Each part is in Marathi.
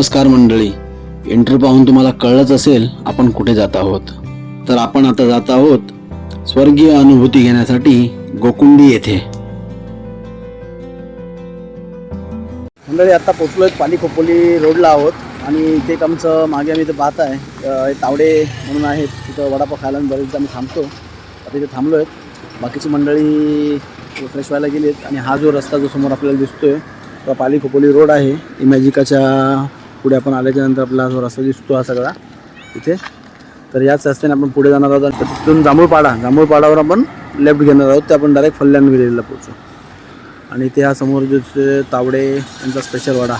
नमस्कार मंडळी. एंट्री पाहून तुम्हाला कळलंच असेल आपण कुठे जात आहोत. तर आपण आता जात आहोत स्वर्गीय अनुभूती घेण्यासाठी गोकुंडी येथे. मंडळी आता पोचलो आहेत पाली खोपोली रोडला आहोत आणि इथे एक आमचं मागे आम्ही इथे पाहत आहे. तावडे म्हणून आहेत तिथं वडापाव खायला आणि बरेचदा आम्ही थांबतो. आता इथे थांबलो आहेत बाकीची मंडळी फ्रेश व्हायला गेली आहेत आणि हा जो रस्ता जो समोर आपल्याला दिसतोय तो पाली खोपोली रोड आहे. इमॅजिकाच्या पुढे आपण आल्याच्यानंतर आपला जो रस्ता दिसतो हा सगळा इथे. तर याच रस्त्याने आपण पुढे जाणार आहोत तर तिथून जांभूळपाडा जांभूळपाडावर आपण लेफ्ट घेणार आहोत. ते आपण डायरेक्ट फल्यान विलेजला पोहोचू. आणि इथे हा समोर जो तावडे यांचा स्पेशल वडा.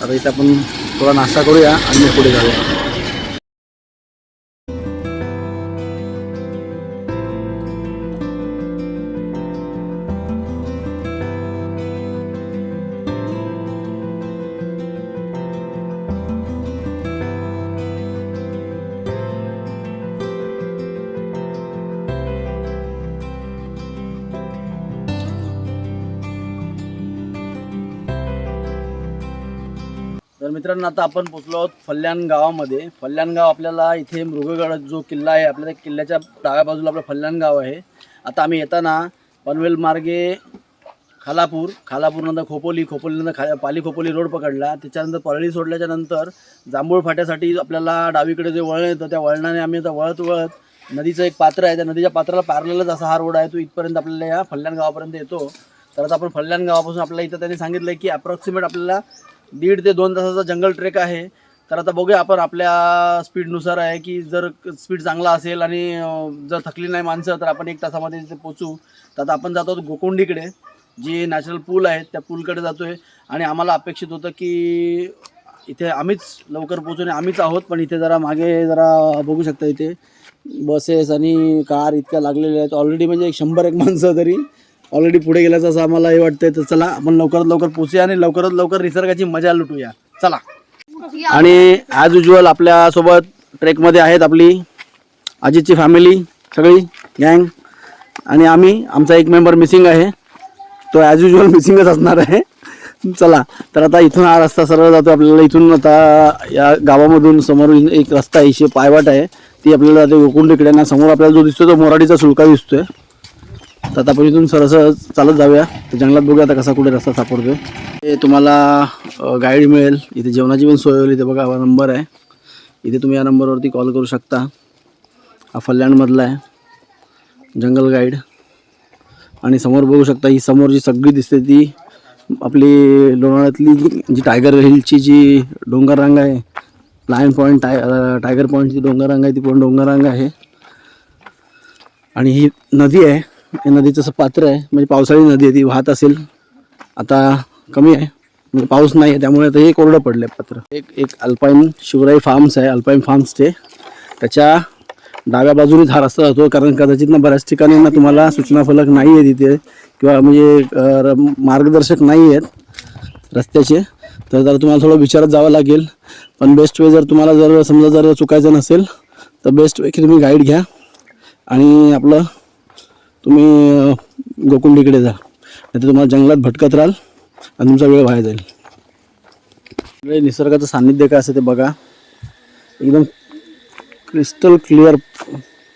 तर इथे आपण थोडा नाश्ता करूया आणि पुढे जाऊया. तर मित्रांनो आता आपण पोचलो आहोत फल्याण गावामध्ये फल्याण गाव आपल्याला इथे मृगगड जो किल्ला आहे आपल्या त्या किल्ल्याच्या डाव्या बाजूला आपलं फल्याण गाव आहे. आता आम्ही येताना पनवेल मार्गे खालापूर खालापूरनंतर खोपोली खोपोलीनंतर खा पाली खोपोली रोड पकडला. त्याच्यानंतर परळी सोडल्याच्या नंतर जांभूळ फाट्यासाठी आपल्याला डावीकडे जे वळण येतं त्या वळणाने आम्ही आता वळत वळत नदीचं एक पात्र आहे. त्या नदीच्या पात्राला पारलेलाच असा हा रोड आहे तो इथपर्यंत आपल्याला या फल्याण गावापर्यंत येतो. तर आता आपण फल्याण गावापासून आपल्याला इथं त्यांनी सांगितलं की अप्रॉक्सिमेट आपल्याला दीड ते दोन तासाचा जंगल ट्रेक आहे. तर आता बघूया आपण आपल्या स्पीडनुसार आहे की जर स्पीड चांगला असेल आणि जर थकली नाही माणसं तर आपण एक तासामध्ये तिथे पोचू तर आता आपण जातो गोकोंडीकडे जे नॅचरल पूल आहेत त्या पूलकडे जातो आहे आणि आम्हाला अपेक्षित होतं की इथे आम्हीच लवकर पोचून आम्हीच आहोत पण इथे जरा मागे जरा बघू शकता इथे. बसेस आणि कार इतक्या लागलेल्या आहेत. ऑलरेडी म्हणजे एक शंभर एक माणसं तरी ऑलरेडी पुढे गेल्याचं असं आम्हाला हे वाटतंय. तर चला आपण लवकरात लवकर पोचूया आणि लवकरात लवकर निसर्गाची मजा लुटूया. चला. आणि ॲज युजल आपल्यासोबत ट्रेकमध्ये आहेत आपली अजितची फॅमिली सगळी गँग आणि आम्ही आमचा एक मेंबर मिसिंग आहे. तो ॲज युजल मिसिंगच असणार आहे. चला तर आता इथून हा रस्ता सरळ जातो आपल्याला इथून आता या गावामधून समोर एक रस्ता आहे पायवाट आहे. ती आपल्याला जाते गोकुंडीकडे आणि समोर आपल्याला जो दिसतो तो मोराडीचा सुळका दिसतोय. तर आता आपण इथून सरळ चालत जाऊया. तर जंगलात बघूया आता कसा कुठे रस्ता सापडतोय. ते तुम्हाला गाईड मिळेल. इथे जेवणाची पण सोय होईल. इथे बघा हा नंबर आहे. इथे तुम्ही या नंबरवरती कॉल करू शकता. हा फल्याणमधला आहे. जंगल गाईड आणि समोर बघू शकता ही समोर जी सगळी दिसते ती. आपली लोणावळ्यातली जी टायगर हिलची जी डोंगर रांग आहे लायन पॉईंट टाय टायगर पॉईंटची डोंगर रांग आहे. ती पण डोंगर रांग आहे. आणि ही नदी आहे. हे नदीचं असं पात्र आहे. म्हणजे पावसाळी नदी आहे ती वाहत असेल. आता कमी आहे. म्हणजे पाऊस नाही आहे त्यामुळे आता हे कोरडं पडलं आहे पात्र. एक एक अल्पाईन शिवराई फार्म्स आहे अल्पाईन फार्म्स ते. त्याच्या डाव्या बाजूनेच हा रस्ता जातो कारण कदाचित ना बऱ्याच ठिकाणी ना तुम्हाला सूचना फलक नाही आहे तिथे. किंवा म्हणजे र- मार्गदर्शक नाही आहेत रस्त्याचे. तर जरा तुम्हाला थोडं विचारत जावं लागेल. पण बेस्ट वे जर तुम्हाला जर समजा जर चुकायचं नसेल तर बेस्ट वे की तुम्ही गाईड घ्या. आणि आपलं तुम्ही गोकुंडीकडे जा. नाही तर तुम्हाला जंगलात भटकत राहाल आणि तुमचा वेळ वाया जाईल. निसर्गाचं सान्निध्य काय असं ते बघा. एकदम क्रिस्टल क्लिअर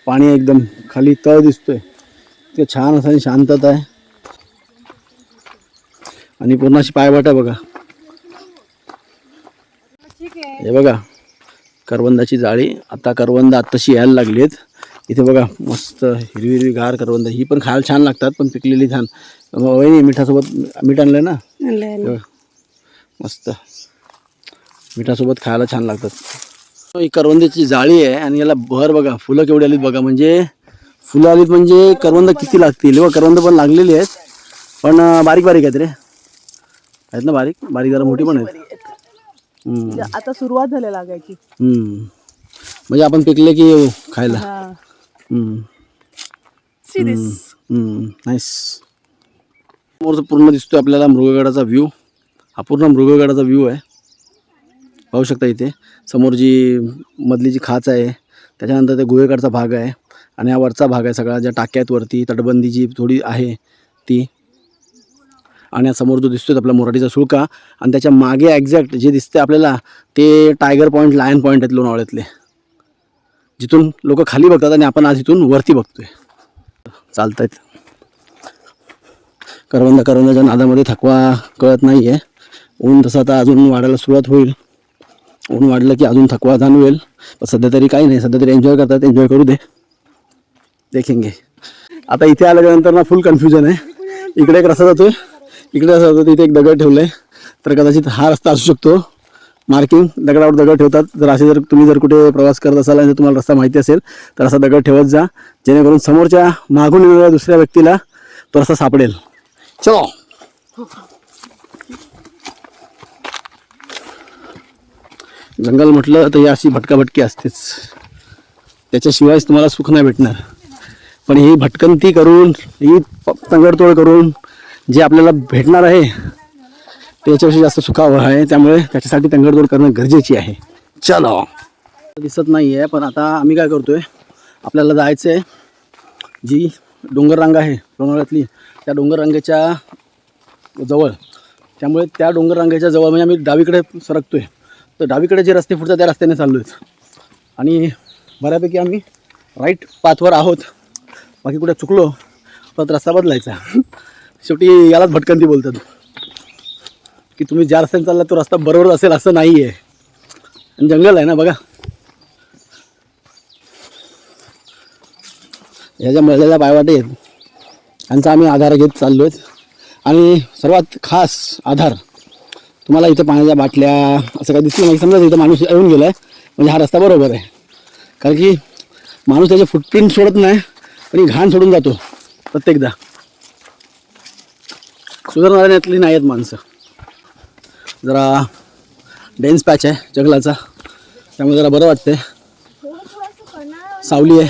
पाणी एकदम खाली तळ दिसतोय. ते छान असं आणि शांतता आहे. आणि पूर्ण अशी पायवाट आहे बघा. हे बघा करवंदाची जाळी. आता करवंद आत्ताशी यायला लागली आहेत इथे बघा मस्त हिरवी हिरवी गार करवंद. ही पण खायला छान लागतात पण पिकलेली छान. वहिनी मिठासोबत मीठ आणलं ना. मस्त. मिठासोबत खायला छान लागतात. ही करवंदाची जाळी आहे आणि याला भर बघा फुलं केवढी आलीत बघा. म्हणजे फुलं आलीत म्हणजे करवंद किती लागतील? व करवंद पण लागलेली आहेत. पण बारीक बारीक आहेत रे. आहेत ना बारीक? बारीक जरा मोठी पण आहेत. आता सुरुवात झाली लागायची. हम्म. म्हणजे आपण पिकले की खायला. हम्म. सिरीस नाईस समोरचं पूर्ण दिसतोय आपल्याला मृगगडाचा व्ह्यू हा पूर्ण मृगगडाचा व्ह्यू आहे. पाहू शकता इथे. समोर जी मधली जी खाच आहे त्याच्यानंतर ते गुहेकडचा भाग आहे आणि हा वरचा भाग आहे सगळा. ज्या टाक्या आहेत वरती तटबंदी जी थोडी आहे ती. आणि हा समोर जो दिसतोय आपला मोराटीचा सुळका. आणि त्याच्यामागे एक्झॅक्ट जे दिसते आपल्याला ते टायगर पॉईंट लायन पॉईंट आहेत लोणावळ्यातले. जिथून लोक खाली बघतात आणि आपण आज इथून वरती बघतोय. चालतायत करवंदा करवंदाच्या नादामध्ये थकवा कळत नाही आहे ऊन तसं आता अजून वाढायला सुरुवात होईल. ऊन वाढलं की अजून थकवा जाणवेल. पण सध्या तरी काही नाही. सध्या तरी एन्जॉय करतात. एन्जॉय करू दे. देखेंगे आता इथे आल्याच्यानंतर ना फुल कन्फ्युजन आहे. इकडे एक रस्ता जातोय. इकडे रस्ता जातो तिथे एक दगड ठेवलं आहे तर कदाचित हा रस्ता असू शकतो. मार्किंग दगडावर दगड ठेवतात. जर असे जर तुम्ही जर कुठे प्रवास करत असाल आणि जर तुम्हाला रस्ता माहिती असेल तर असा दगड ठेवत जा. जेणेकरून समोरच्या मागून येणाऱ्या दुसऱ्या व्यक्तीला तो रस्ता सापडेल. चलो. जंगल म्हटलं तर ही अशी भटकाभटकी असतेच. त्याच्याशिवायच तुम्हाला सुख नाही भेटणार. पण ही भटकंती करून ही तंगडतोड करून जे आपल्याला भेटणार आहे त्याच्याविषयी जास्त सुखावं आहे. त्यामुळे त्याच्यासाठी तंगडतोड करणं गरजेची आहे. चलो. दिसत नाही आहे पण आता आम्ही काय करतोय? आपल्याला जायचं आहे जी डोंगररांग आहे लोणावळ्यातली त्या डोंगररांगेच्या जवळ. त्यामुळे त्या डोंगररांगेच्या जवळ म्हणजे आम्ही डावीकडे सरकतोय. तर डावीकडे जे रस्ते फुटतात त्या रस्त्याने चाललो आहेत आणि बऱ्यापैकी आम्ही राईट पाथवर आहोत. बाकी कुठे चुकलो परत रस्ता बदलायचा. शेवटी यालाच भटकंती बोलतात. की तुम्ही ज्या रस्त्याने चालला तो रस्ता बरोबर असेल असं नाही आहे आणि जंगल आहे ना बघा. ह्याच्या मजल्याला पायवाटे आहेत यांचा आम्ही आधार घेत चाललो आहेत आणि सर्वात खास आधार तुम्हाला इथं पाण्याच्या बाटल्या असं काही दिसलं नाही. समजा इथं माणूस येऊन गेला आहे म्हणजे हा रस्ता बरोबर आहे. कारण की माणूस त्याचे फुटप्रिंट सोडत नाही पण घाण सोडून जातो प्रत्येकदा. सुधारणाऱ्यातली नाही आहेत माणसं. जरा डेन्स पॅच आहे जंगलाचा. त्यामुळे जरा बरं वाटतंय. सावली आहे.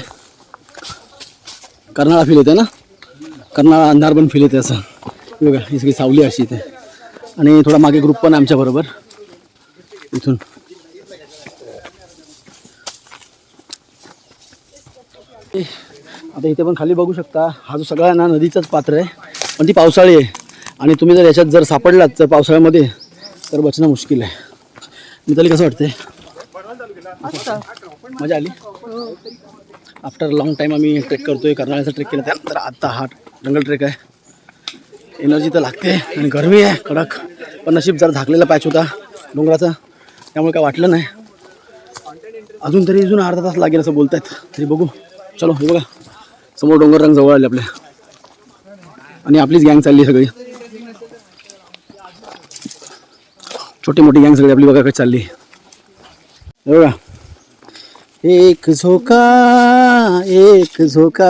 कर्नाळा फील येते ना? कर्नाळा अंधार पण फील येते असं. बघा ही सगळी सावली अशी इथे. आणि थोडा मागे ग्रुप पण आहे आमच्याबरोबर इथून. आता इथे पण खाली बघू शकता हा जो सगळा ना नदीचाच पात्र आहे. पण ती पावसाळी आहे. आणि तुम्ही जर याच्यात जर सापडलात तर पावसाळ्यामध्ये तर बचणं मुश्किल आहे. मिताली कसं वाटते मजा आली. आफ्टर लॉंग टाईम आम्ही ट्रेक करतोय कर्नाळ्याचा ट्रेक केला त्यानंतर आत्ता हा जंगल ट्रेक आहे. एनर्जी तर लागते आणि गरमी आहे कडक. पण नशीब जरा झाकलेला पॅच होता डोंगराचा. त्यामुळे काय वाटलं नाही. अजून तरी अजून अर्धा तास लागेल असं बोलतायत. तरी बघू. चलो हे बघा. समोर डोंगर रंग जवळ आले आपल्या आणि आपलीच गँग चालली आहे सगळी. छोटी मोठी गँग सगळी आपली बघा काय चालली. बघा. एक झोका एक झोका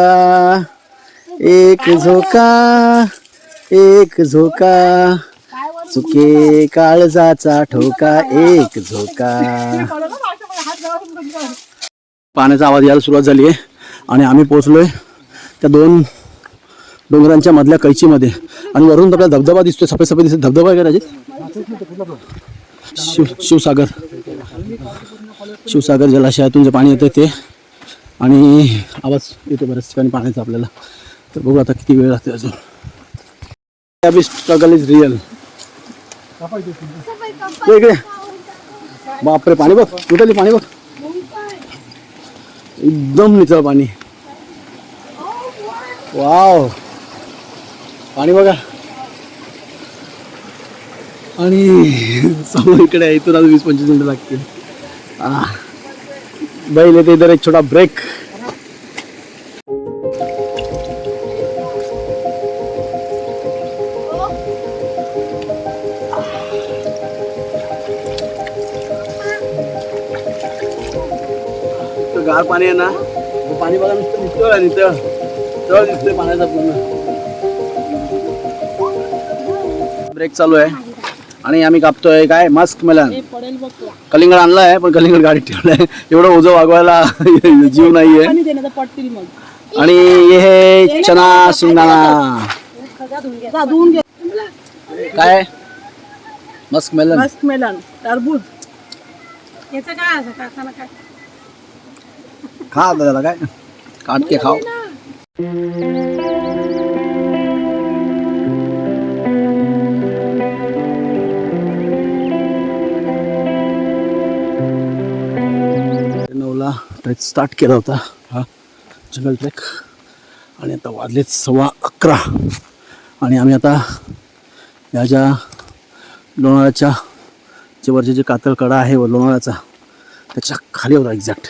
एक झोका एक झोका. चुके काळजाचा ठोका एक झोका. पाण्याचा आवाज यायला सुरुवात झाली आहे. आणि आम्ही पोचलोय त्या दोन डोंगरांच्या मधल्या कैचीमध्ये. आणि वरून आपला धबधबा दिसतोय सफेद सफेद दिसतो धबधबा करायचे शिव शिवसागर शिवसागर जलाशयातून जे पाणी येतं ते आणि आवाज येतो बऱ्याच ठिकाणी पाण्याचा आपल्याला. तर बघू आता किती वेळ लागते अजून. स्ट्रगल इज रिअल इकडे. बापरे पाणी बघ. कुठली पाणी बघ. एकदम निचळ पाणी. वाव पाणी बघा. आणि समोर इकडे आहे इथून अजून वीस पंचवीस मिनटं लागतील. बैल येते इधर एक छोटा ब्रेक गार पाणी आहे ना पाणी बघा नुसतं नितळ आहे तळ तळ दिसतोय पाण्याचा पूर्ण. ब्रेक चालू आहे. आणि आम्ही कापतोय काय? Musk melon. कलिंगड आणलाय पण कलिंगड गाडीत ठेवलाय. एवढं ओझं वागवायला जीव नाहीये. आणि हे चना शिंगदाणा. काय? मस्क मेलन मस्क मेलन टरबूज. खा आता त्याला काय. काट के खाओ ट्रेक स्टार्ट केला होता हा. जंगल ट्रेक आणि आता वाजलेत सव्वा अकरा. आणि आम्ही आता या ज्या लोणाळ्याच्या जे वरचे जे कातळ कडा आहे व लोणाळ्याचा त्याच्याखाली होता एक्झॅक्ट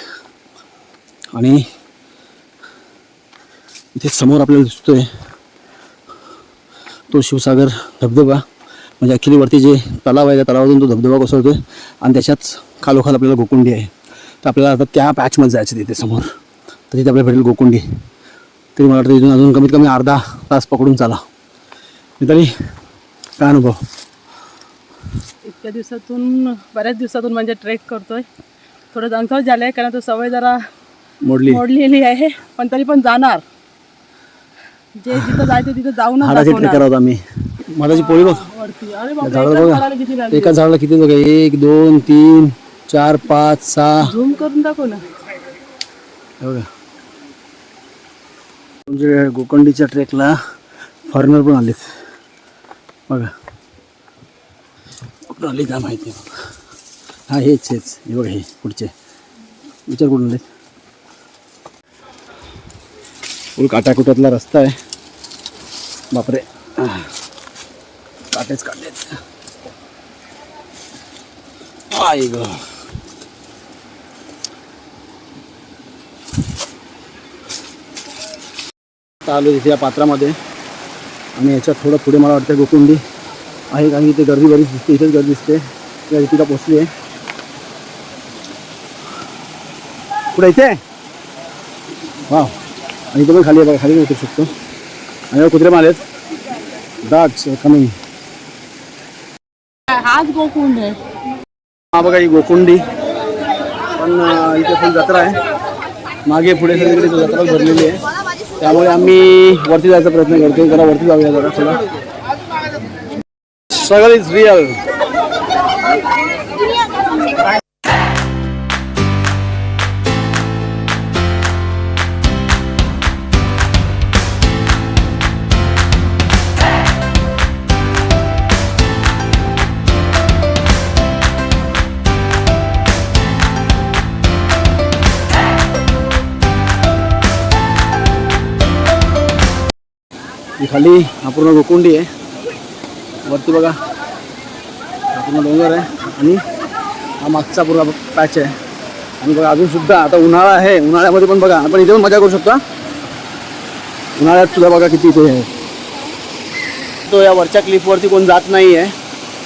आणि इथे समोर आपल्याला दिसतोय तो शिवसागर धबधबा. म्हणजे ॲक्च्युली वरती जे तलाव आहे त्या तलावातून तो धबधबा कोसळतोय आणि त्याच्याच खालोखाल आपल्याला गोकुंडी आहे. तर आपल्याला आता त्या पॅचमध्ये जायचं तिथे समोर. तर तिथे आपल्याला भेटेल गोकुंडी. तरी मला वाटतं इथून अजून कमीत कमी अर्धा तास पकडून चाला. मिताली काय अनुभव? इतक्या दिवसातून बऱ्याच दिवसातून म्हणजे ट्रेक करतोय. थोडं दंगल झालंय कारण तो सवय जरा मोडली. मोडलेली आहे पण तरी पण जाणार. जे जिथं जायचं तिथं. ट्रेकर आहोत आम्ही. मधाची पोळी बघ. झाडाला बघा? एका झाडाला किती बघा एक दोन तीन चार पाच सहा. झूम करून दाखव ना. बघा म्हणजे गोकंडीच्या ट्रेकला फॉरेनर पण आलेत. बघा. कुठून आले काय माहिती बघा हा हेच हेच. हे बघा हे पुढचे. विचार कुठून आलेत? फुल काटाकुटातला रस्ता आहे. बापरे. काटेच काटेच आई ग. आता आलो तिथे या पात्रामध्ये. आणि याच्यात थोडं पुढे मला वाटतं गोकुंडी आहे कारण इथे गर्दी बरीच दिसते इथेच गर्दी दिसते. या रितिका पोचली आहे पुढे इथे? वा आणि इथे पण खाली आहे बघा खाली उतरू शकतो. आणि कुत्रे माले दाट कमी हाच गोकुंड आहे. हा बघा ही गोकुंडी. पण इथे फुल जत्रा आहे. मागे पुढे सगळीकडे जत्रा भरलेली आहे. त्यामुळे आम्ही वरती जायचा प्रयत्न करतो जरा वरती जाऊया जरा चला सगळं इज रिअल ही खाली हा पूर्ण गोकुंडी आहे. वरती बघा. पूर्ण डोंगर आहे. आणि हा मागचा पूर्ण पॅच आहे. आणि बघा अजून सुद्धा आता उन्हाळा आहे. उन्हाळ्यामध्ये पण बघा आपण इथे पण मजा करू शकतो. उन्हाळ्यात सुद्धा बघा किती इथे आहे. तो या वरच्या क्लिपवरती कोण जात नाही आहे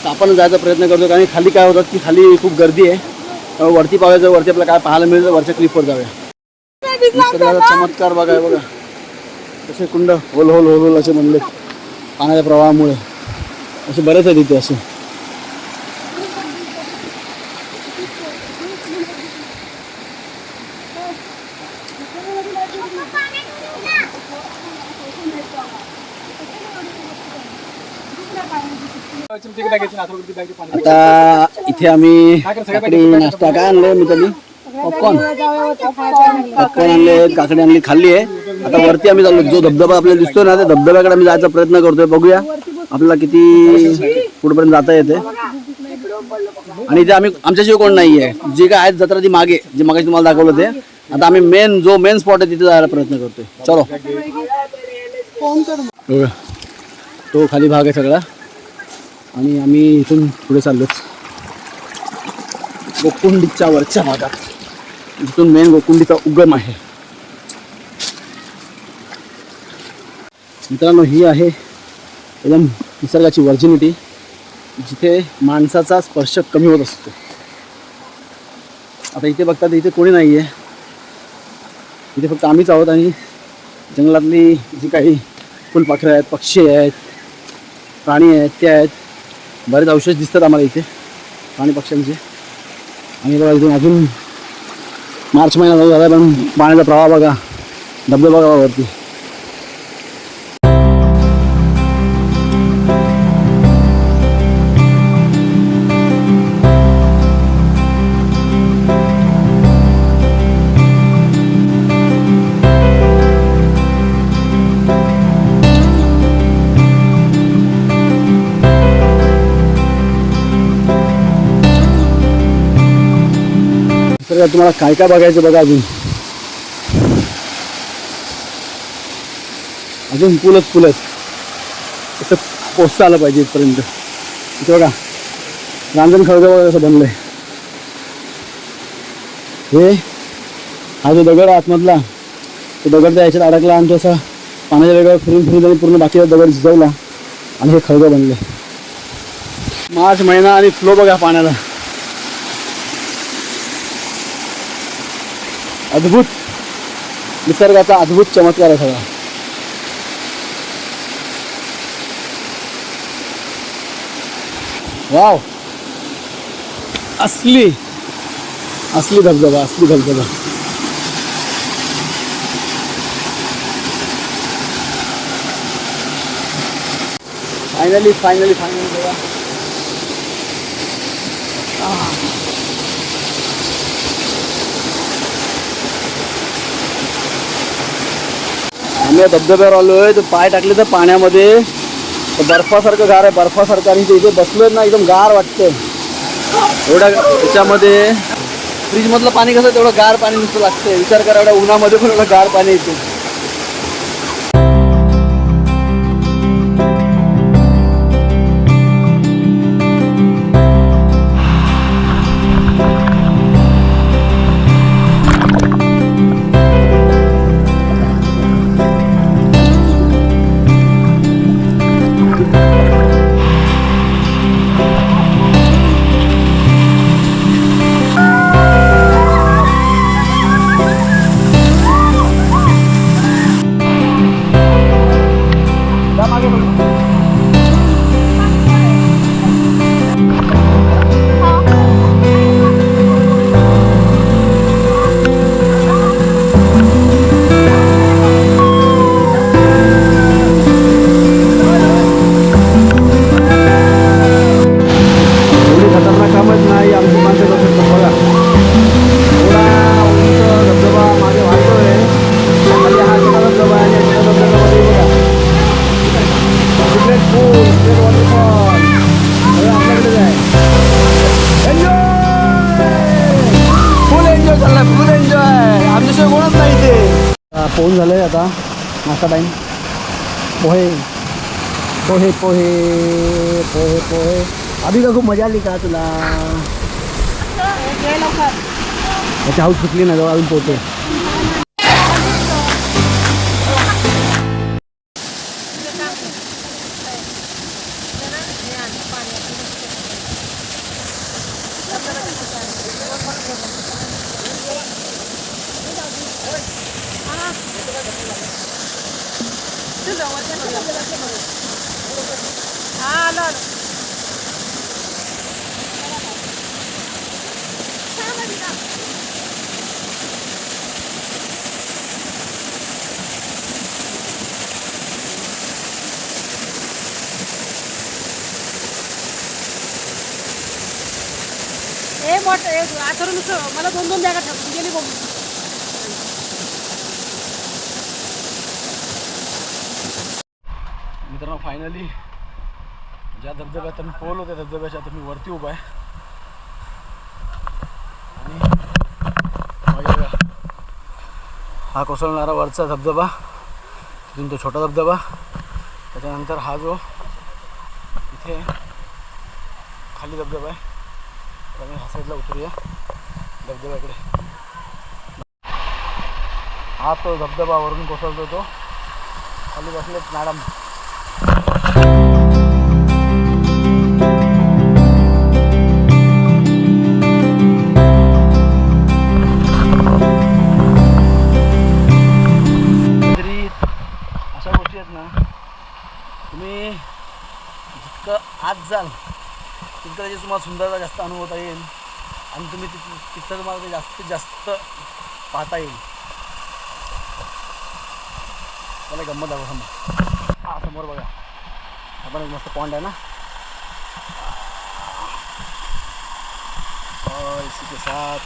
तर आपण जायचा प्रयत्न करतो कारण खाली काय होतात की खाली खूप गर्दी आहे. त्यामुळे वरती पाहायचं वरती आपल्याला काय पाहायला मिळेल तर वरच्या क्लिपवर जाऊया. चमत्कार बघा बघा. तसे कुंड होल होल होल होल असे म्हणले. पाण्याच्या प्रवाहामुळे. असे बरेच आहेत इथे असे. आता इथे आम्ही काकडी नाश्ता काय आणलंय मी त्यांनी पॉपकॉर्न पॉपकॉर्न आणले काकडी आणली खाल्ली आहे. आता वरती आम्ही चाललो. जो धबधबा आपल्याला दिसतोय ना त्या धबधब्याकडे आम्ही जायचा प्रयत्न करतोय. बघूया. आपल्याला किती पुढपर्यंत जाता येते. आणि इथे आम्ही आमच्याशिवाय कोण नाही आहे जे काय आहेत जत्रा ती मागे. जे मागे तुम्हाला दाखवलं ते. आता आम्ही मेन जो मेन स्पॉट आहे तिथे जायला प्रयत्न करतोय. चलो. तो खाली भाग आहे सगळा. आणि आम्ही इथून पुढे चाललोच. गोकुंडीच्या वरच्या भागात. जिथून मेन गोकुंडीचा उगम आहे. मित्रांनो ही आहे एकदम निसर्गाची व्हर्जिनिटी जिथे माणसाचा स्पर्श कमी होत असतो. आता इथे बघता इथे कोणी नाही आहे इथे फक्त आम्हीच आहोत आणि जंगलातली जी काही फुलपाखरं आहेत पक्षी आहेत प्राणी आहेत ते आहेत. बरेच अवशेष दिसतात आम्हाला इथे प्राणी पक्ष्यांचे. आणि बघा इथून अजून मार्च महिना झाला पण पाण्याचा प्रवाह बघा. धबधबा वरती. तर तुम्हाला काय काय बघायचं बघा अजून. अजून फुलच पुलच असं पोचता आलं पाहिजे इथपर्यंत. इथं बघा. रांजण खळगं असं बनलंय. हे हा जो दगड आतमधला तो दगड त्या याच्यात अडकला आणि तो असा पाण्याच्या वेगळं फिरून फिरून त्याने पूर्ण बाकीचा दगड झिजवला आणि हे खळगं बनलं मार्च महिना आणि फ्लो बघा पाण्याला. अद्भुत. निसर्गाचा अद्भुत चमत्कार आहे सगळा. वाव. असली. असली धबधबा असली धबधबा. फायनली फायनली फायनली बघा. आम्ही धबधब्यावर धबधब्यावर आलोय तर पाय टाकले तर पाण्यामध्ये. तर बर्फासारखं गार आहे बर्फासारखं. आणि ते इथे बसलोय ना एकदम गार वाटतंय. एवढ्या त्याच्यामध्ये फ्रीजमधलं पाणी कसं तेवढं गार पाणी नुसतं लागतंय. विचार करा एवढ्या उन्हामध्ये पण एवढं गार पाणी येते पोहून झालंय आता. नाश्ता टाईम पोहे. पोहे पोहे पोहे पोहे. अभि का खूप मजा आली का तुला? त्याची हाऊस सुटली ना जवळ अजून पोहते ए आचरण मला दोन दोन बॅगा ठेवतो गेली बघू मित्रांनो फायनली ज्या धबधब्यात मी पोहलो त्या धबधब्याच्या आता मी वरती उभा आहे. आणि हा कोसळणारा वरचा धबधबा तिथून तो छोटा धबधबा त्याच्यानंतर हा जो इथे खाली धबधबा आहे. आम्ही ह्या साईडला उतरूया. धबधब्याकडे. हा तो धबधबावरून कोसळतो तो. खाली बसलेत मॅडम. तरी अशा गोष्टी आहेत ना तुम्ही जितकं आज जाल तिथं त्याची तुम्हाला सुंदरता जास्त अनुभवता येईल आणि तुम्ही तिथं तिथं तुम्हाला ते जास्तीत जास्त पाहता येईल. मला गंमत दाखव समोर हा समोर बघा. आपण एक मस्त पॉइंट आहे ना? और इसी के साथ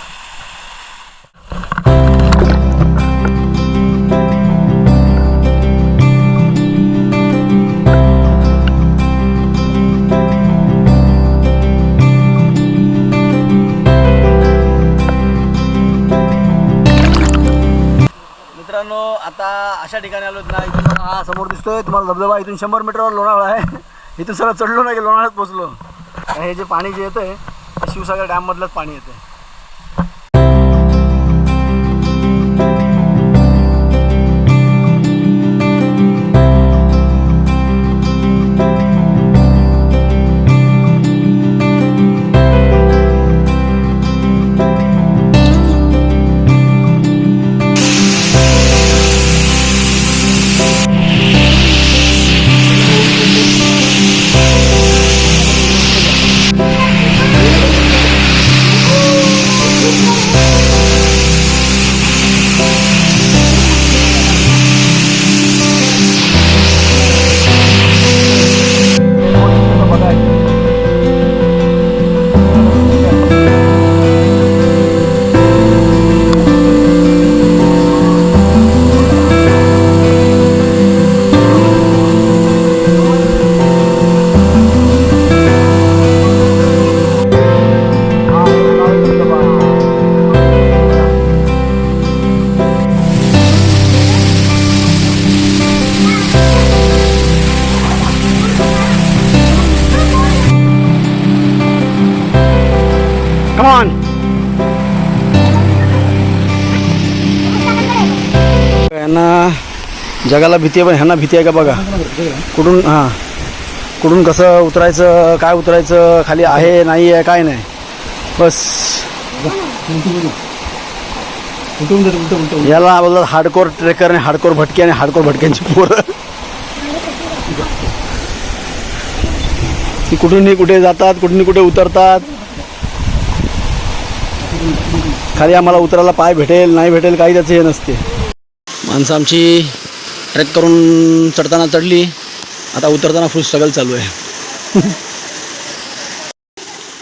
अशा ठिकाणी आलो ना इथून हा समोर दिसतोय. तुम्हाला धबधबा इथून शंभर मीटरवर लोणावळा आहे. इथून सगळं चढलो नाही की लोणावळ्यात पोचलो हे जे पाणी जे येतंय ते शिवसागर डॅममधलंच पाणी येतंय. जगाला भीती आहे पण ह्यांना भीती आहे का बघा? कुठून हां. कुठून कसं उतरायचं काय उतरायचं खाली आहे नाही आहे काय नाही. बस. याला बोलतात हार्डकोर ट्रेकर आणि हार्डकोर भटके आणि हार्डकोर भटक्यांची पोरं. ती कुठूनही कुठे जातात कुठून कुठे उतरतात. खाली आम्हाला उतरायला पाय भेटेल नाही भेटेल काही त्याचं हे नसते. माणसं आमची ट्रेक करून चढताना चढली. आता उतरताना फुल स्ट्रगल चालू आहे.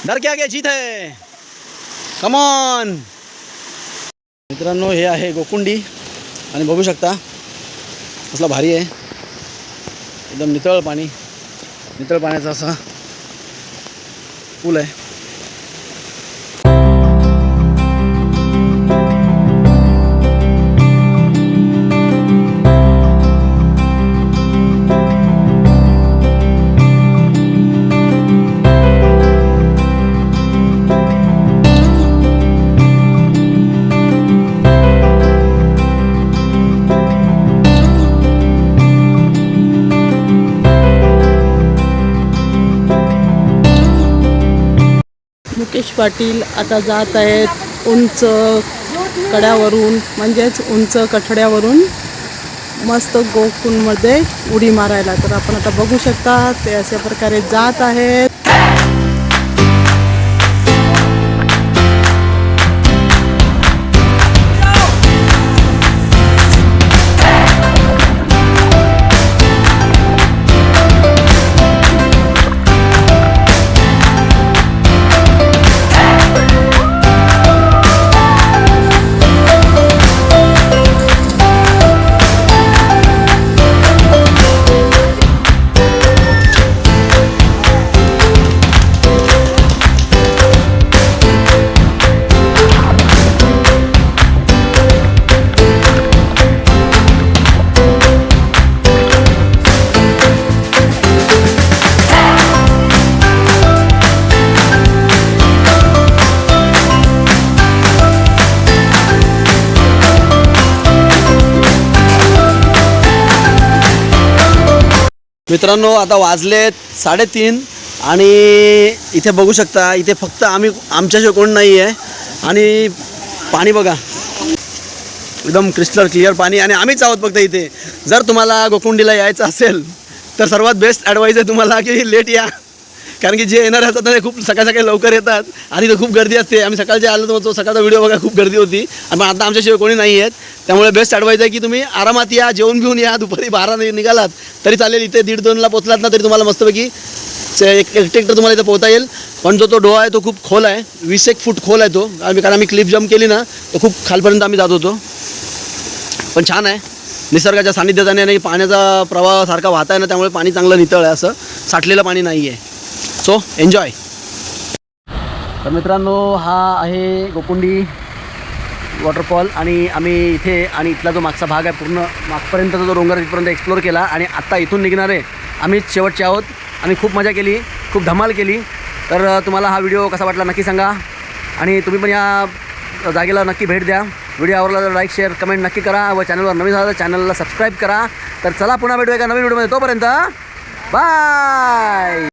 डर क्या क्या जीत है. कमॉन मित्रांनो हे आहे गोकुंडी. आणि बघू शकता कसला भारी आहे. एकदम नितळ पाणी. नितळ पाण्याचा असा पूल आहे. पाटील आता जात आहेत उंच कड्यावरून म्हणजेच उंच कठड्यावरून मस्त गोकुंडमध्ये उडी मारायला. तर आपण आता बघू शकता ते अशा प्रकारे जात आहेत. मित्रांनो आता वाजलेत साडेतीन आणि इथे बघू शकता इथे फक्त आम्ही आमच्याशिवाय कोण नाही आहे आणि पाणी बघा. एकदम क्रिस्टल क्लिअर पाणी आणि आम्हीच आहोत फक्त इथे. जर तुम्हाला गोकुंडीला यायचं असेल तर सर्वात बेस्ट ॲडवाईज आहे तुम्हाला की लेट या. कारण की जे येणार असतात ना ते खूप सकाळ सकाळी लवकर येतात. आणि इथं खूप गर्दी असते. आम्ही सकाळचे आलो होतो सकाळचा व्हिडिओ बघा खूप गर्दी होती. आणि पण आता आमच्याशिवाय कोणी नाही आहेत त्यामुळे बेस्ट ॲडवाईज आहे की तुम्ही आरामात या जेवून घेऊन या. दुपारी बारा निघालात तरी चालेल. इथे दीड दोनला पोचलात ना तरी तुम्हाला मस्तपैकी एक एक एकटे तुम्हाला इथं पोहता येईल. पण जो तो डोहा आहे तो खूप खोल आहे. वीस एक फूट खोल आहे तो. आम्ही कारण आम्ही क्लिप जम्प केली ना तो खूप खालपर्यंत आम्ही जात होतो. पण छान आहे. निसर्गाच्या सानिध्यात आणि आणि पाण्याचा प्रवाह सारखा वाहत आहे ना त्यामुळे पाणी चांगलं नितळ आहे असं. साठलेलं पाणी नाही आहे सो एन्जॉय तर मित्रांनो हा आहे गोकुंडी वॉटरफॉल आणि आम्ही इथे आणि इथला जो मागचा भाग आहे पूर्ण मागपर्यंतचा जो डोंगर तिथपर्यंत एक्सप्लोर केला आणि आत्ता इथून निघणार आहे. आम्ही शेवटचे आहोत. आम्ही खूप मजा केली खूप धमाल केली. तर तुम्हाला हा व्हिडिओ कसा वाटला नक्की सांगा. आणि तुम्ही पण या जागेला नक्की भेट द्या. व्हिडिओ आवडला तर लाईक शेअर कमेंट नक्की करा. व चॅनलवर नवीन झालं तर चॅनलला सबस्क्राईब करा. तर चला पुन्हा भेटूया एका नवीन व्हिडिओमध्ये तोपर्यंत बाय